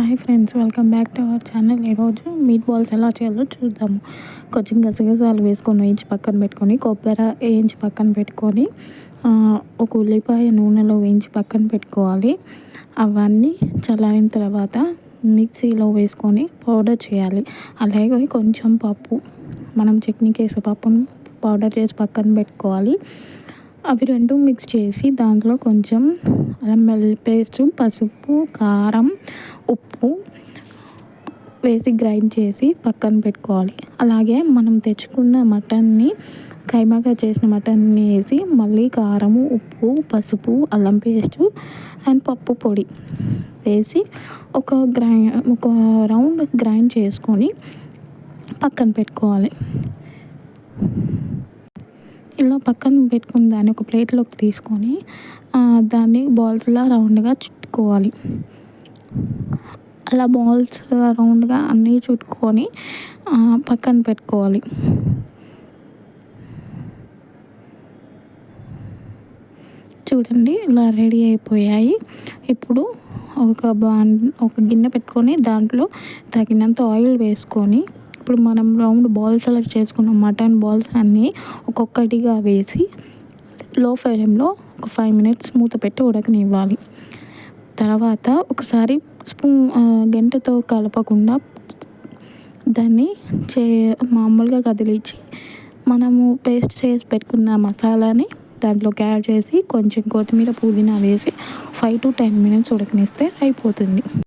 Hi friends welcome back to our channel. ఈరోజు meat balls ఎలా చేయాలో చూద్దాము. కొంచెం గసగసాలు వేసుకొని వేయించి పక్కన పెట్టుకొని కొబ్బరి వేయించి పక్కన పెట్టుకొని ఒక ఉల్లిపాయ నూనెలో వేయించి పక్కన పెట్టుకోవాలి. అవన్నీ చల్లారిన తర్వాత మిక్సీలో వేసుకొని పౌడర్ చేయాలి. అలాగే కొంచెం పప్పు మనం చట్నీకి వేసే పప్పును పౌడర్ చేసి పక్కన పెట్టుకోవాలి. అవి రెండు మిక్స్ చేసి దాంట్లో కొంచెం అల్లం వెల్లుల్లి పేస్ట్ పసుపు కారం ఉప్పు వేసి గ్రైండ్ చేసి పక్కన పెట్టుకోవాలి. అలాగే మనం తెచ్చుకున్న మటన్ని కైమాగా చేసిన మటన్ని వేసి మళ్ళీ కారము ఉప్పు పసుపు అల్లం పేస్టు అండ్ పప్పు పొడి వేసి ఒక గ్రై ఒక రౌండ్ గ్రైండ్ చేసుకొని పక్కన పెట్టుకోవాలి. ఇలా పక్కన పెట్టుకున్న దాన్ని ఒక ప్లేట్లోకి తీసుకొని దాన్ని బాల్స్లా రౌండ్గా చుట్టుకోవాలి. అలా బాల్స్ రౌండ్గా అన్నీ చుట్టుకొని పక్కన పెట్టుకోవాలి. చూడండి ఇలా రెడీ అయిపోయాయి. ఇప్పుడు ఒక బా ఒక గిన్నె పెట్టుకొని దాంట్లో తగినంత ఆయిల్ వేసుకొని ఇప్పుడు మనం రౌండ్ బాల్స్ అలా చేసుకున్న మటన్ బాల్స్ అన్నీ ఒక్కొక్కటిగా వేసి లో ఫ్లేమ్లో ఒక ఫైవ్ మినిట్స్ మూత పెట్టి ఉడకనివ్వాలి. తర్వాత ఒకసారి స్పూన్ గంటతో కలపకుండా దాన్ని చే మామూలుగా కదిలించి మనము పేస్ట్ చేసి పెట్టుకున్న మసాలాని దాంట్లోకి యాడ్ చేసి కొంచెం కొత్తిమీర పుదీనా వేసి ఫైవ్ టు టెన్ మినిట్స్ ఉడకనిస్తే అయిపోతుంది.